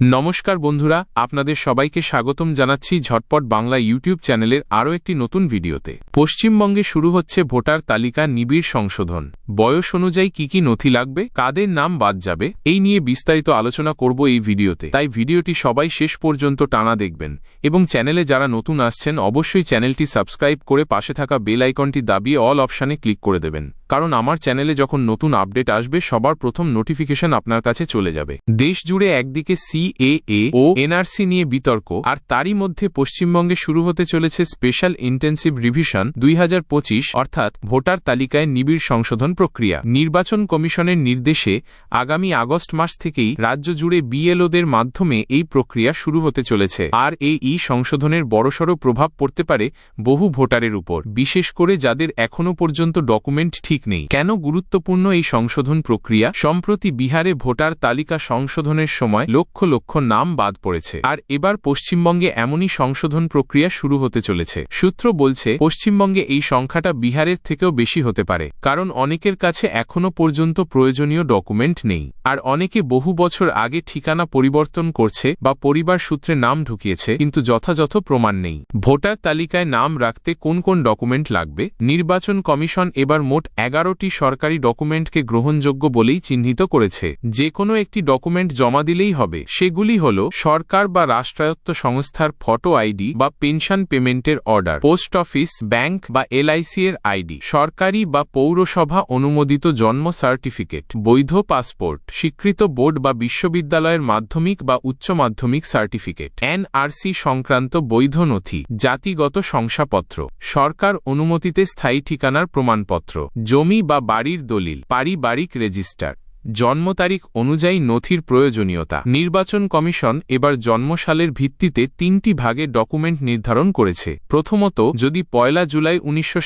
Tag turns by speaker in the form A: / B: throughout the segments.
A: নমস্কার বন্ধুরা, আপনাদের সবাইকে স্বাগতম জানাচ্ছি ঝটপট বাংলা ইউটিউব চ্যানেলের আরও একটি নতুন ভিডিওতে। পশ্চিমবঙ্গে শুরু হচ্ছে ভোটার তালিকা নিবিড় সংশোধন। বয়স অনুযায়ী কি কি নথি লাগবে, কাদের নাম বাদ যাবে, এই নিয়ে বিস্তারিত আলোচনা করব এই ভিডিওতে। তাই ভিডিওটি সবাই শেষ পর্যন্ত টানা দেখবেন এবং চ্যানেলে যারা নতুন আসছেন, অবশ্যই চ্যানেলটি সাবস্ক্রাইব করে পাশে থাকা বেল আইকনটি দাবিয়ে অল অপশানে ক্লিক করে দেবেন। কারণ আমার চ্যানেলে যখন নতুন আপডেট আসবে, সবার প্রথম নোটিফিকেশন আপনার কাছে চলে যাবে। দেশ জুড়ে একদিকে সিএএ ও এনআরসি নিয়ে বিতর্ক, আর তারই মধ্যে পশ্চিমবঙ্গে শুরু হতে চলেছে স্পেশাল ইন্টেন্সিভ রিভিশন দুই হাজার পঁচিশ, অর্থাৎ ভোটার তালিকায় নিবিড় সংশোধন প্রক্রিয়া। নির্বাচন কমিশনের নির্দেশে আগামী আগস্ট মাস থেকেই রাজ্য জুড়ে বিএলওদের মাধ্যমে এই প্রক্রিয়া শুরু হতে চলেছে। আর এই সংশোধনের বড়সড় প্রভাব পড়তে পারে বহু ভোটারের উপর, বিশেষ করে যাদের এখনও পর্যন্ত ডকুমেন্ট ঠিক নেই। কেন গুরুত্বপূর্ণ এই সংশোধন প্রক্রিয়া? সম্প্রতি বিহারে ভোটার তালিকা সংশোধনের সময় লক্ষ লক্ষ নাম বাদ পড়েছে। আর এবার পশ্চিমবঙ্গে এমনই সংশোধন প্রক্রিয়া শুরু হতে চলেছে। সূত্র বলছে, পশ্চিমবঙ্গে এই সংখ্যাটা বিহারের থেকেও বেশি হতে পারে, কারণ অনেকের কাছে এখনও পর্যন্ত প্রয়োজনীয় ডকুমেন্ট নেই। আর অনেকে বহু বছর আগে ঠিকানা পরিবর্তন করছে বা পরিবার সূত্রে নাম ঢুকিয়েছে, কিন্তু যথাযথ প্রমাণ নেই। ভোটার তালিকায় নাম রাখতে কোন কোন ডকুমেন্ট লাগবে? নির্বাচন কমিশন এবার মোট এগারোটি সরকারি ডকুমেন্টকে গ্রহণযোগ্য বলেই চিহ্নিত করেছে। যে কোনো একটি ডকুমেন্ট জমা দিলেই হবে সেগুলি হল সরকার বা রাষ্ট্রায়ত্ত সংস্থার ফটো আইডি বা পেনশন পেমেন্টের অর্ডার, পোস্ট অফিস, ব্যাংক বা এলআইসি এর আইডি, সরকারি বা পৌরসভা অনুমোদিত জন্ম সার্টিফিকেট, বৈধ পাসপোর্ট, স্বীকৃত বোর্ড বা বিশ্ববিদ্যালয়ের মাধ্যমিক বা উচ্চ মাধ্যমিক সার্টিফিকেট, এনআরসি সংক্রান্ত বৈধ নথি, জাতিগত শংসাপত্র, সরকার অনুমতিতে স্থায়ী ঠিকানার প্রমাণপত্র, জমি বা বাড়ির দলিল, পারিবারিক রেজিস্টার। জন্ম তারিখ অনুযায়ী নথির প্রয়োজনীয়তা। নির্বাচন কমিশন এবার জন্মসালের ভিত্তিতে তিনটি ভাগে ডকুমেন্ট নির্ধারণ করেছে। প্রথমত, যদি পয়লা জুলাই উনিশশো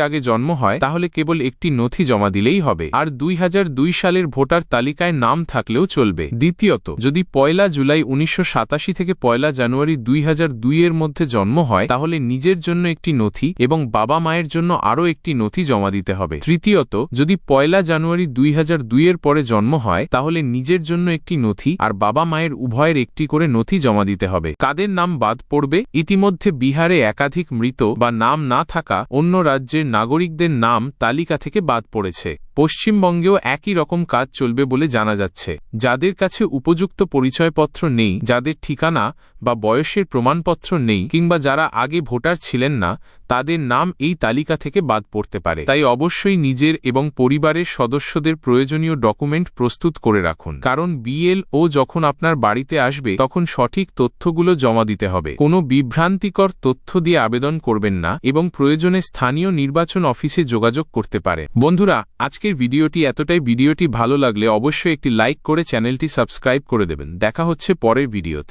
A: আগে জন্ম হয়, তাহলে কেবল একটি নথি জমা দিলেই হবে। আর দুই হাজার দুই সালের ভোটার তালিকায় নাম থাকলেও চলবে। দ্বিতীয়ত, যদি পয়লা জুলাই উনিশশো সাতাশি থেকে পয়লা জানুয়ারি দুই হাজার দুই এর মধ্যে জন্ম হয়, তাহলে নিজের জন্য একটি নথি এবং বাবা মায়ের জন্য আরও একটি নথি জমা দিতে হবে। তৃতীয়ত, যদি পয়লা জানুয়ারি দুই হাজার দুই এর পরে জন্ম হয়, তাহলে নিজের জন্য একটি নথি আর বাবা মায়ের উভয়ের একটি করে নথি জমা দিতে হবে। কাদের নাম বাদ পড়বে? ইতিমধ্যে বিহারে একাধিক মৃত বা নাম না থাকা অন্য রাজ্যের নাগরিকদের নাম তালিকা থেকে বাদ পড়েছে। পশ্চিমবঙ্গেও একই রকম কাজ চলবে বলে জানা যাচ্ছে। যাদের কাছে উপযুক্ত পরিচয়পত্র নেই, যাদের ঠিকানা বা বয়সের প্রমাণপত্র নেই কিংবা যারা আগে ভোটার ছিলেন না, তাদের নাম এই তালিকা থেকে বাদ পড়তে পারে। তাই অবশ্যই নিজের এবং পরিবারের সদস্যদের প্রয়োজনীয় ডকুমেন্ট প্রস্তুত করে রাখুন। কারণ বিএলও যখন আপনার বাড়িতে আসবে, তখন সঠিক তথ্যগুলো জমা দিতে হবে। কোনো বিভ্রান্তিকর তথ্য দিয়ে আবেদন করবেন না এবং প্রয়োজনে স্থানীয় নির্বাচন অফিসে যোগাযোগ করতে পারে। বন্ধুরা, আজকের ভিডিওটি এতটাই। ভিডিওটি ভালো লাগলে অবশ্যই একটি লাইক করে চ্যানেলটি সাবস্ক্রাইব করে দেবেন। দেখা হচ্ছে পরের ভিডিওতে।